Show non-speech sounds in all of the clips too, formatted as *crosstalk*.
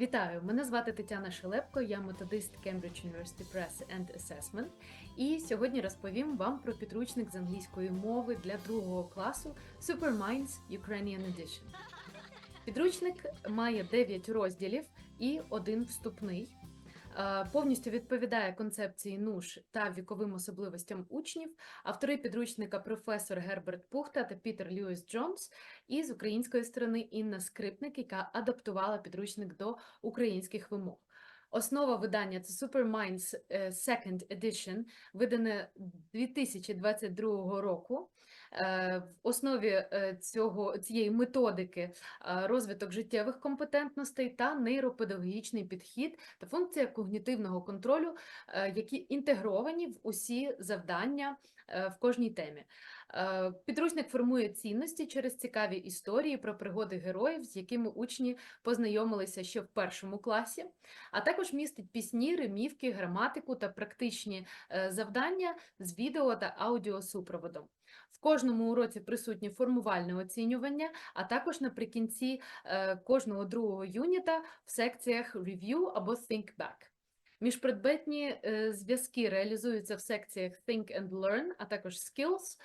Вітаю! Мене звати Тетяна Шелепко, я методист Cambridge University Press and Assessment. І сьогодні розповім вам про підручник з англійської мови для другого класу Superminds Ukrainian Edition. Підручник має 9 розділів і один вступний. Е, Повністю відповідає концепції НУШ та віковим особливостям учнів. Автори підручника професор Герберт Пухта та Пітер Льюіс Джонс, і з української сторони Інна Скрипник, яка адаптувала підручник до українських вимог. Основа видання це Superminds е, Second Edition, видане 2022 року. Е, В основі е, цього, цієї методики е, розвиток життєвих компетентностей та нейропедагогічний підхід та функція когнітивного контролю, які інтегровані в усі завдання в кожній темі. Е, Підручник формує цінності через цікаві історії про пригоди героїв, з якими учні познайомилися ще в першому класі, а також містить пісні, ремівки, граматику та практичні е, завдання з відео та аудіосупроводом. В кожному уроці присутнє формувальне оцінювання, а також наприкінці е, кожного другого юніта в секціях Review або Think Back. Міжпредметні е, зв'язки реалізуються в секціях Think and Learn, а також Skills.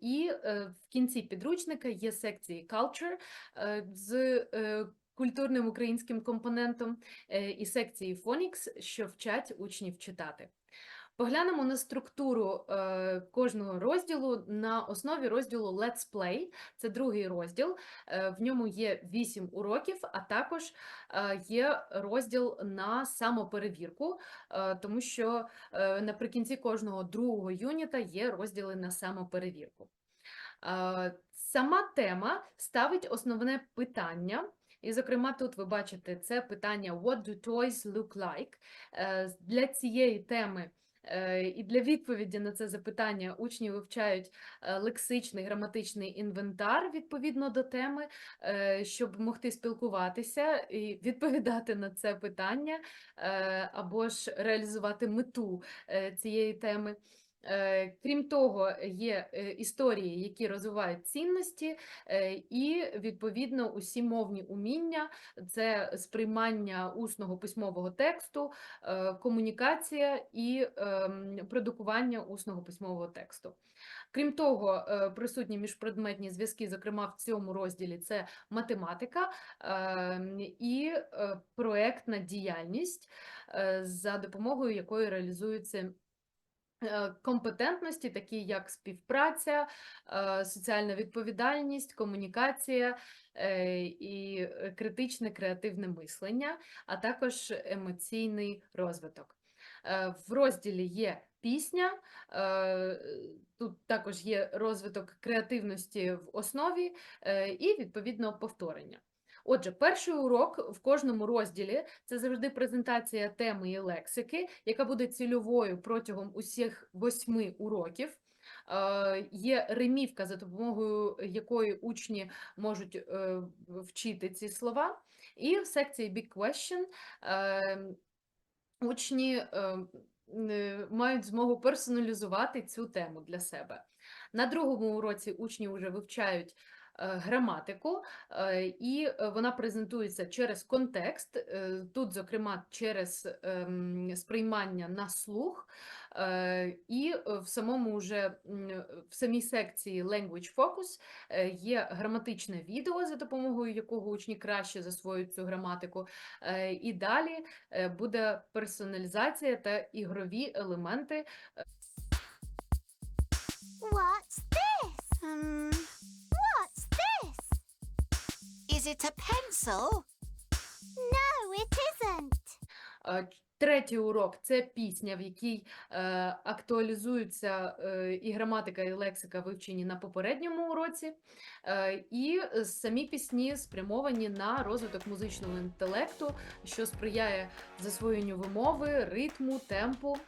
І е, в кінці підручника є секції Culture е, з е, культурним українським компонентом е, і секції Phonics, що вчать учнів читати. Поглянемо на структуру е, кожного розділу на основі розділу Let's Play. Це другий розділ. Е, в ньому є 8 уроків, а також е, є розділ на самоперевірку, е, тому що е, наприкінці кожного другого юніта є розділи на самоперевірку. Е, Сама тема ставить основне питання. І, зокрема, тут ви бачите це питання What do toys look like? Е, Для цієї теми і для відповіді на це запитання учні вивчають е, лексичний граматичний інвентар відповідно до теми, е, щоб могти спілкуватися і *laughs* відповідати на це питання, е, або ж реалізувати мету е, цієї теми. Е, Крім того, є е, історії, які розвивають цінності, е, і відповідно усі мовні уміння, це сприймання усного письмового тексту, комунікація і ем, продукування усного письмового тексту. Крім того, присутні міжпредметні зв'язки, зокрема в цьому розділі, це математика ем, і проектна діяльність, за допомогою якої реалізуються компетентності, такі як співпраця, е, соціальна відповідальність, комунікація е, і е, критичне креативне мислення, а також емоційний розвиток. Е, В розділі є пісня, е, тут також є розвиток креативності в основі е, і, відповідно, повторення. Отже, перший урок в кожному розділі це завжди презентація теми і лексики, яка буде цільовою протягом усіх восьми уроків. Е, Є ремівка, за допомогою якої учні можуть е, вчити ці слова. І в секції Big Question е, учні мають змогу персоналізувати цю тему для себе. На другому уроці учні вже вивчають граматику, е, і е, вона презентується через контекст, е, тут, зокрема, через ем, сприймання на слух, е, і е, в самому вже в самій секції Language Focus е, є граматичне відео, за допомогою якого учні краще засвоюють цю граматику. Е, І далі е, буде персоналізація та ігрові елементи What's this? Um? Is it a pencil? No, it isn't. Третій урок це пісня, в якій е, актуалізуються е, і граматика, і лексика вивчені на попередньому уроці, е, і самі пісні спрямовані на розвиток музичного інтелекту, що сприяє засвоєнню вимови, ритму, темпу.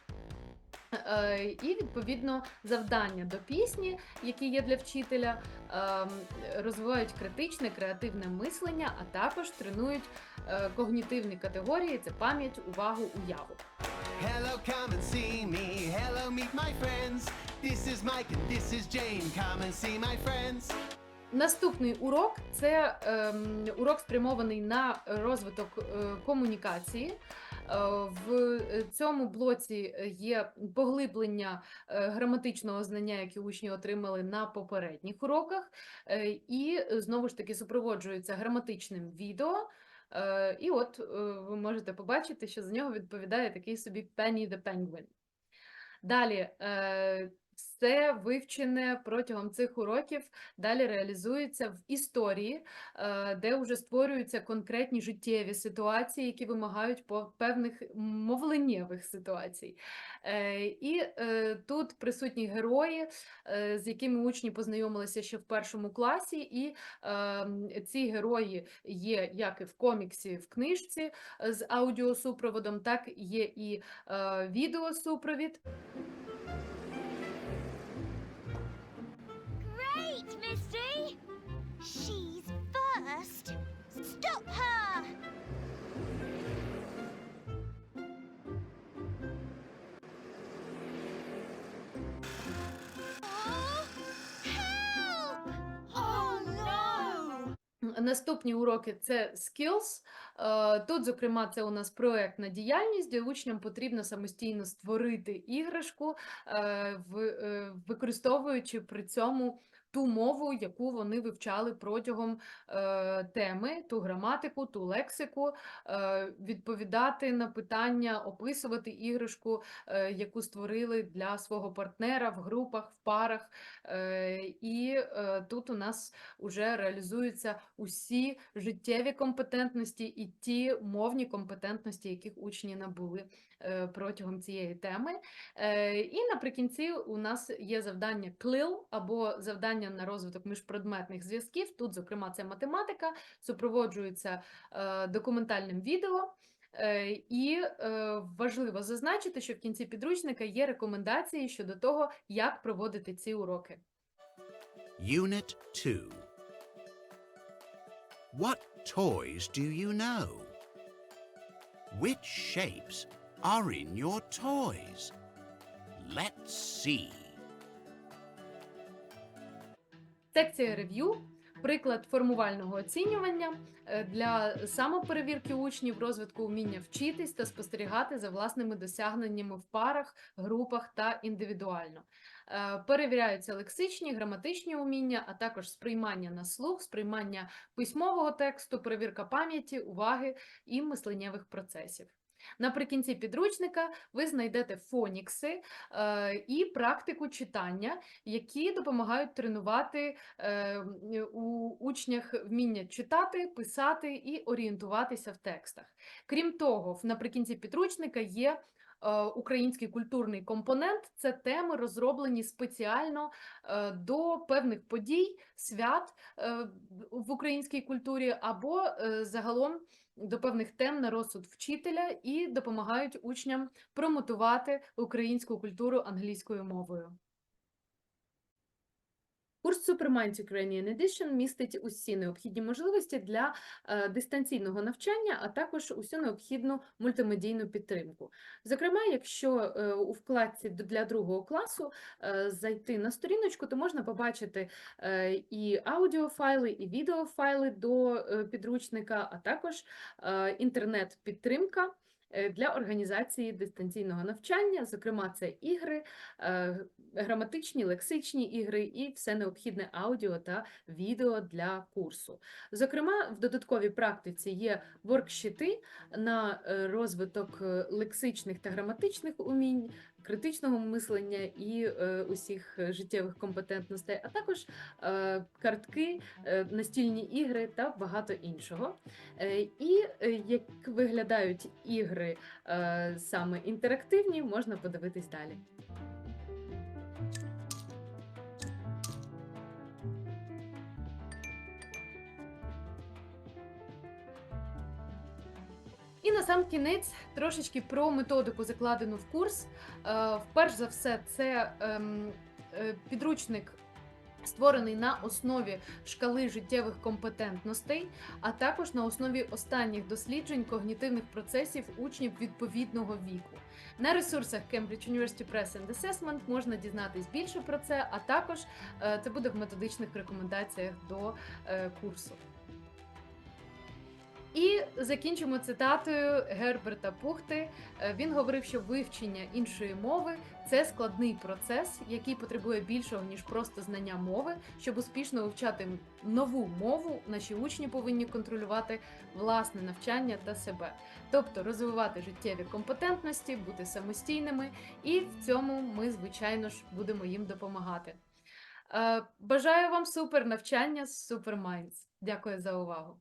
Е, І відповідно завдання до пісні, які є для вчителя, ем, розвивають критичне, креативне мислення, а також тренують е, когнітивні категорії: це пам'ять, увагу, уяву. Hello, come and see me. Hello, meet my friends. This is Mike and this is Jane. Come and see my friends. Наступний урок це ем, урок спрямований на розвиток е, комунікації. Е, В цьому блоці є поглиблення е, граматичного знання, яке учні отримали на попередніх уроках, е, і е, знову ж таки супроводжується граматичним відео. Е, І от е, ви можете побачити, що за нього відповідає такий собі Penny the Penguin. Далі, е, все вивчене протягом цих уроків далі реалізується в історії, е, де вже створюються конкретні життєві ситуації, які вимагають певних мовленнєвих ситуацій. Е, І е, тут присутні герої, з якими учні познайомилися ще в першому класі, і ці герої є як і в коміксі, в книжці з аудіосупроводом, так є і відеосупровід. Наступні уроки це skills. Е, Тут, зокрема, це у нас проектна діяльність, де учням потрібно самостійно створити іграшку, е, е, використовуючи при цьому ту мову, яку вони вивчали протягом е, теми, ту граматику, ту лексику, е, відповідати на питання, описувати іграшку, е, яку створили для свого партнера в групах, в парах. Е, І е, тут у нас уже реалізуються усі життєві компетентності і ті мовні компетентності, яких учні набули протягом цієї теми. Е, І наприкінці у нас є завдання CLIL або завдання на розвиток міжпредметних зв'язків. Тут, зокрема, це математика, супроводжується е, документальним відео. Е, І е, важливо зазначити, що в кінці підручника є рекомендації щодо того, як проводити ці уроки. Unit 2. What toys do you know? Which shapes are in your toys? Let's see. Секція рев'ю приклад формувального оцінювання е, для самоперевірки учнів розвитку вміння вчитись та спостерігати за власними досягненнями в парах, групах та індивідуально. Е, Перевіряються лексичні, граматичні уміння, а також сприймання на слух, сприймання письмового тексту, перевірка пам'яті, уваги і мисленнєвих процесів. Наприкінці підручника ви знайдете фонікси е, і практику читання, які допомагають тренувати е, у учнях вміння читати, писати і орієнтуватися в текстах. Крім того, наприкінці підручника є український культурний компонент. Це теми, розроблені спеціально е, до певних подій, свят е, в українській культурі або е, загалом до певних тем на розсуд вчителя і допомагають учням промотувати українську культуру англійською мовою. Курс Superminds Ukrainian Edition містить усі необхідні можливості для е, дистанційного навчання, а також усю необхідну мультимедійну підтримку. Зокрема, якщо е, у вкладці для другого класу е, зайти на сторіночку, то можна побачити і аудіофайли, і відеофайли до підручника, а також інтернет-підтримка для організації дистанційного навчання, зокрема, це ігри, е, граматичні, лексичні ігри і все необхідне аудіо та відео для курсу. Зокрема, в додатковій практиці є воркшіти на е, розвиток е, лексичних та граматичних умінь, критичного мислення і е, усіх е, життєвих компетентностей, а також е, картки, настільні ігри та багато іншого. І як виглядають ігри саме інтерактивні, можна подивитись далі. І на сам кінець трошечки про методику, закладену в курс. Е, Вперш за все, це ем, е, підручник створений на основі шкали життєвих компетентностей, а також на основі останніх досліджень когнітивних процесів учнів відповідного віку. На ресурсах Cambridge University Press and Assessment можна дізнатись більше про це, а також е, це буде в методичних рекомендаціях до курсу. І закінчимо цитатою Герберта Пухти. Е, Він говорив, що вивчення іншої мови це складний процес, який потребує більшого ніж просто знання мови. Щоб успішно вивчати нову мову, наші учні повинні контролювати власне навчання та себе, тобто розвивати життєві компетентності, бути самостійними, і в цьому ми, звичайно ж, будемо їм допомагати. Е, Бажаю вам супер навчання з Super Дякую за увагу.